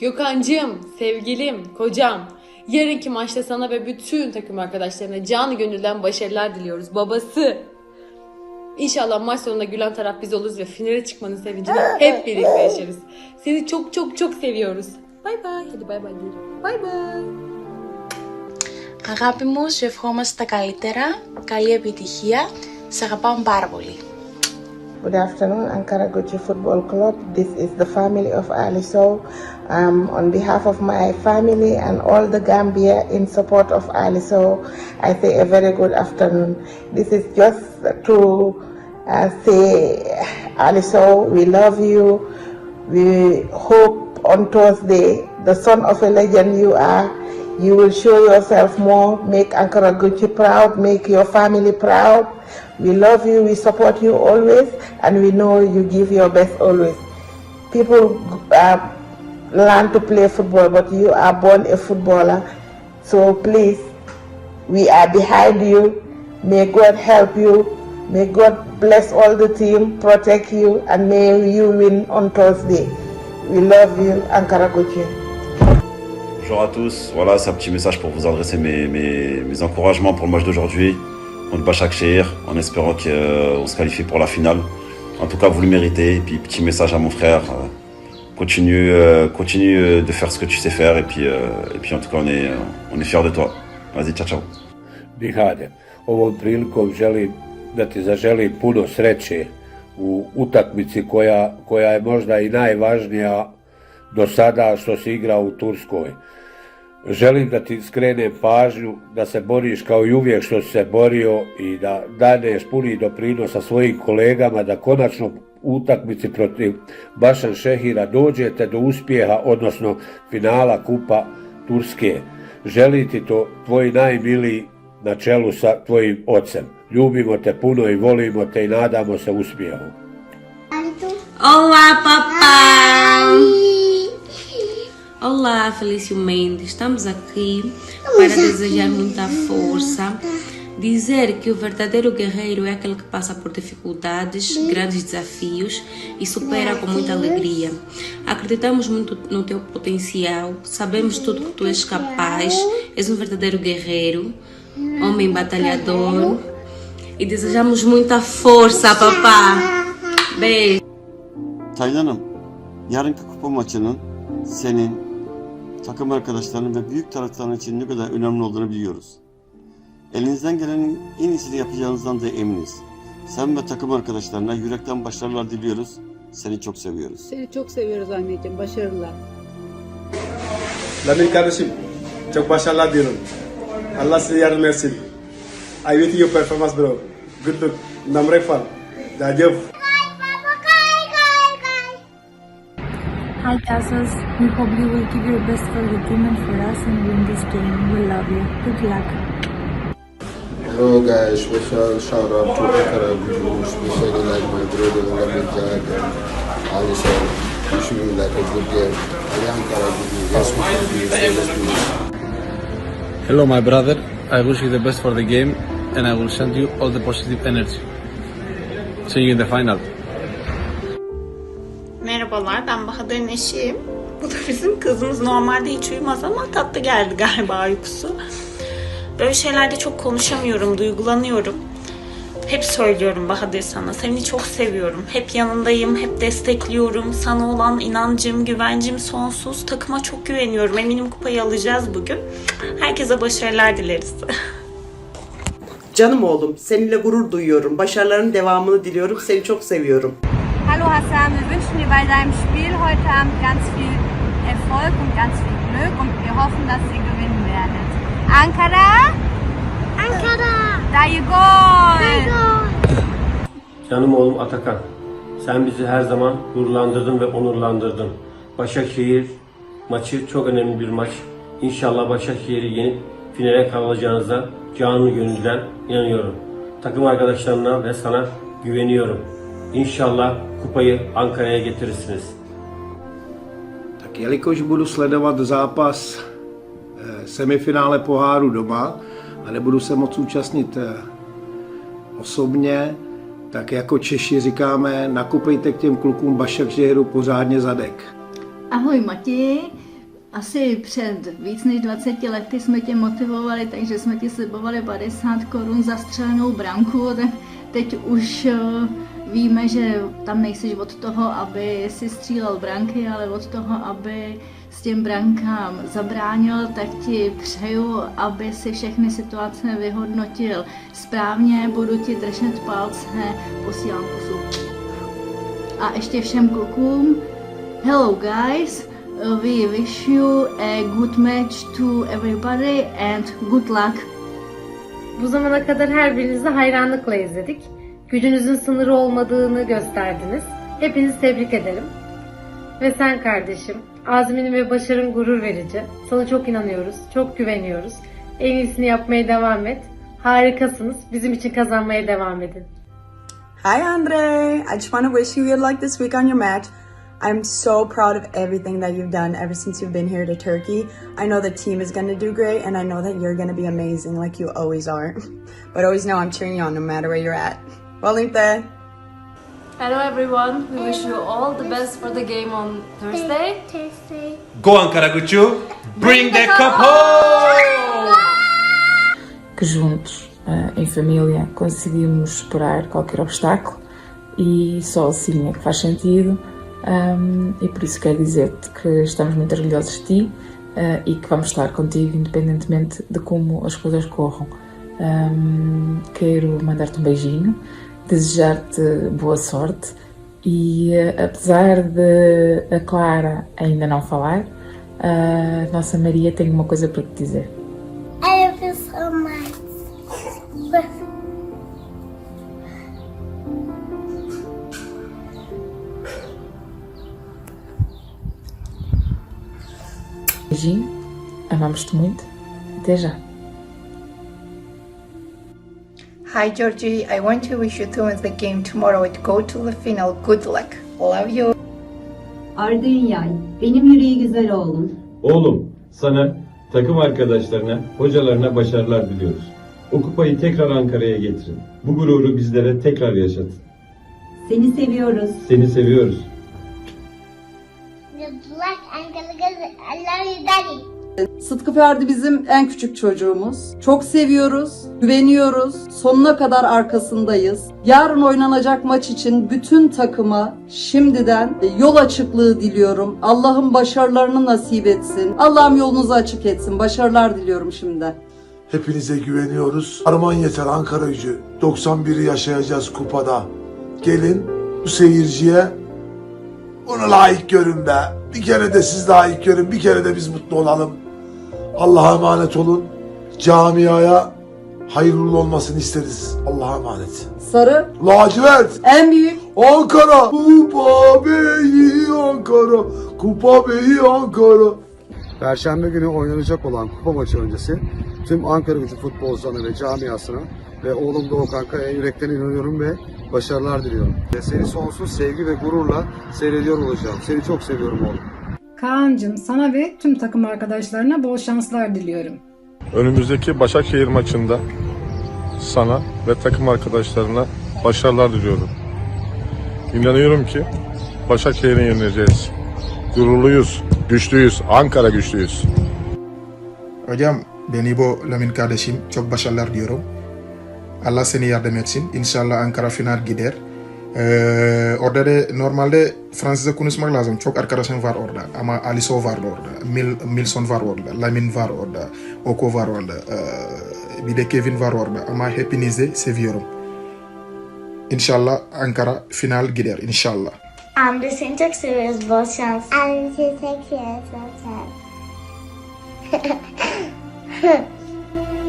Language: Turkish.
Gökhan'cığım, sevgilim, kocam. Yarınki maçta sana ve bütün takım arkadaşlarına canı gönülden başarılar diliyoruz. Babası. İnşallah maç sonunda gülen taraf biz oluruz ve finale çıkmanın sevincini hep birlikte yaşarız. Seni çok çok çok seviyoruz. Bay bay. Hadi bay bay diyelim. Bay bay. Αγάπη μου, σου ευχόμαστε τα καλύτερα, καλή επιτυχία, σε αγαπάμε πάρα πολύ. Good afternoon, Ankara Gucci Football Club. This is the family of Ali Sow. Um, on behalf of my family and all the Gambia in support of Ali Sow, I say a very good afternoon. This is just to uh, say, Ali Sow, we love you. We hope on Thursday, the son of a legend you are, you will show yourself more, make Ankara Gucci proud, make your family proud. We love you, we support you always, and we know you give your best always. People uh, learn to play football, but you are born a footballer. So please, we are behind you. May God help you. May God bless all the team, protect you, and may you win on Thursday. We love you, Ankara Gucci. Bonjour à tous, voilà c'est un petit message pour vous adresser mes, mes, encouragements pour le match d'aujourd'hui contre Bachak Shehir en espérant qu'on se qualifie pour la finale. En tout cas vous le méritez, et puis petit message à mon frère, euh, continue, euh, continue euh, de faire ce que tu sais faire et puis, euh, et puis en tout cas on est, euh, on est fiers de toi. Vas-y, ciao ciao. Bihade. Ovom prilikom želim da ti zaželim puno sreće u utakmici koja, koja je možda i najvažnija do sada što si igrao u Turskoj. Želim da ti skrenem pažnju da se boriš kao i uvijek što si se borio i da daneš puni doprinos sa svojim kolegama da konačno u utakmici protiv Bašan Šehira dođete do uspjeha, odnosno finala Kupa Turske. Želi ti to tvoji najmiliji na čelu sa tvojim ocem. Ljubimo te puno i volimo te i nadamo se uspjehu. Olá, papai! Olá, Felício Mendes. Estamos aqui para desejar muita força, dizer que o verdadeiro guerreiro é aquele que passa por dificuldades, grandes desafios e supera com muita alegria. Acreditamos muito no teu potencial, sabemos tudo que tu és capaz, és um verdadeiro guerreiro, homem batalhador. e desejamos muita força, papá. Beijo. Taylan'ım, yarınki kupa maçının senin, takım arkadaşlarının ve büyük taraftarın için ne kadar önemli olduğunu biliyoruz. Elinizden gelenin en iyisini yapacağınızdan da eminiz. Sen ve takım arkadaşlarına yürekten başarılar diliyoruz. Seni çok seviyoruz. Seni çok seviyoruz anneciğim. Başarılar. Lamin kardeşim çok başarılar diyorum. Allah size yardım etsin. I wait your performance bro. Good luck. Namrek fal. Hi Tassos, we hope you will give your best for the team and for us and win this game. We love you. Good luck. Hello guys, special shout out to Ankara Guju, especially like my brother Lamin Jag and Alison. Wish me like a good game. I am Ankara Guju. Yes, we can do it. So let's do it. Hello, my brother. I wish you the best for the game and I will send you all the positive energy. See you in the final. Merhabalar, ben Bahadır'ın eşiyim. Bu da bizim kızımız. Normalde hiç uyumaz ama tatlı geldi galiba uykusu. Böyle şeylerde çok konuşamıyorum, duygulanıyorum. Hep söylüyorum Bahadır sana. Seni çok seviyorum. Hep yanındayım, hep destekliyorum. Sana olan inancım, güvencim sonsuz. Takıma çok güveniyorum. Eminim kupayı alacağız bugün. Herkese başarılar dileriz. Canım oğlum, seninle gurur duyuyorum. Başarıların devamını diliyorum. Seni çok seviyorum. Hallo Hassan, wir wünschen dir bei deinem Spiel heute Abend ganz viel Erfolg und ganz viel Glück und wir hoffen, dass ihr gewinnen werdet. Ankara? Ankara! Da you go! Canım oğlum Atakan, sen bizi her zaman gururlandırdın ve onurlandırdın. Başakşehir maçı çok önemli bir maç. İnşallah Başakşehir'i yenip finale kalacağınıza canı gönülden inanıyorum. Takım arkadaşlarına ve sana güveniyorum. İnşallah kupayı Ankara'ya getirirsiniz. Tak jelikož budu sledovat zápas eh, semifinále poháru doma a nebudu se moc účastnit eh, osobně, tak jako Češi říkáme, nakupejte k těm klukům Bašak Žeru pořádně zadek. Ahoj Matěj, asi před víc než 20 lety jsme tě motivovali, takže jsme ti slibovali 50 korun za střelenou branku, tak teď už eh, víme, že tam nejsi od toho, aby si střílel branky, ale od toho, aby s těm brankám zabránil, tak ti přeju, aby si všechny situace vyhodnotil správně, budu ti držet palce, posílám pusu. A ještě všem klukům, hello guys, we wish you a good match to everybody and good luck. Bu zamana kadar her birinizi hayranlıkla izledik. Gücünüzün sınırı olmadığını gösterdiniz. Hepinizi tebrik ederim. Ve sen kardeşim, azminin ve başarın gurur verici. Sana çok inanıyoruz, çok güveniyoruz. En iyisini yapmaya devam et. Harikasınız. Bizim için kazanmaya devam edin. Hi, Andre. I just want to wish you good luck this week on your match. I'm so proud of everything that you've done ever since you've been here to Turkey. I know the team is going to do great, and I know that you're going to be amazing like you always are. But always know I'm cheering you on no matter where you're at. Valinte! Hello everyone, we wish you all the best for the game on Thursday. Go Ankara Gucu, bring the cup home! que juntos, eh, em família, conseguimos superar qualquer obstáculo e só assim é que faz sentido. Um, e por isso quero dizer-te que estamos muito orgulhosos de ti eh, e que vamos estar contigo independentemente de como as coisas corram. Um, quero mandar-te um beijinho, desejar-te boa sorte e eh, apesar de a Clara ainda não falar, a nossa Maria tem uma coisa para te dizer. I love you so much. Beijinho, amamos-te muito. Até já. Hi Georgie, I want to wish you to win the game tomorrow and go to the final. Good luck. Love you. Ardın Yay, benim yüreği güzel oğlum. Oğlum, sana, takım arkadaşlarına, hocalarına başarılar diliyoruz. O kupayı tekrar Ankara'ya getirin. Bu gururu bizlere tekrar yaşatın. Seni seviyoruz. Seni seviyoruz. Good luck, Uncle. I love you, Daddy. Sıtkı Ferdi bizim en küçük çocuğumuz. Çok seviyoruz, güveniyoruz, sonuna kadar arkasındayız. Yarın oynanacak maç için bütün takıma şimdiden yol açıklığı diliyorum. Allah'ım başarılarını nasip etsin. Allah'ım yolunuzu açık etsin. Başarılar diliyorum şimdiden. Hepinize güveniyoruz. Arman yeter Ankara gücü. 91'i yaşayacağız kupada. Gelin bu seyirciye onu layık görün be. Bir kere de siz layık görün. Bir kere de biz mutlu olalım. Allah'a emanet olun. Camiaya hayırlı olmasını isteriz. Allah'a emanet. Sarı, Lacivert. en büyük Ankara. Kupa Beyi Ankara. Kupa Beyi Ankara. Perşembe günü oynanacak olan kupa maçı öncesi tüm Ankara gücü futbolcularına ve camiasına ve oğlum Doğukan Kaya'ya yürekten inanıyorum ve başarılar diliyorum. Seni sonsuz sevgi ve gururla seyrediyor olacağım. Seni çok seviyorum oğlum. Kaan'cığım sana ve tüm takım arkadaşlarına bol şanslar diliyorum. Önümüzdeki Başakşehir maçında sana ve takım arkadaşlarına başarılar diliyorum. İnanıyorum ki Başakşehir'e yenileceğiz. Gururluyuz, güçlüyüz, Ankara güçlüyüz. Hocam ben İbo Lamin kardeşim çok başarılar diyorum. Allah seni yardım etsin. İnşallah Ankara final gider. Ee, orada da normalde Fransızca konuşmak lazım. Çok arkadaşım var orada. Ama Aliso var orada. Mil, Milson var orada. Lamin var orada. Oko var orada. Ee, bir de Kevin var orada. Ama hepinizi seviyorum. İnşallah Ankara final gider. İnşallah. Amca seni çok seviyoruz. Bol şans. Amca seni çok seviyoruz. Bol şans.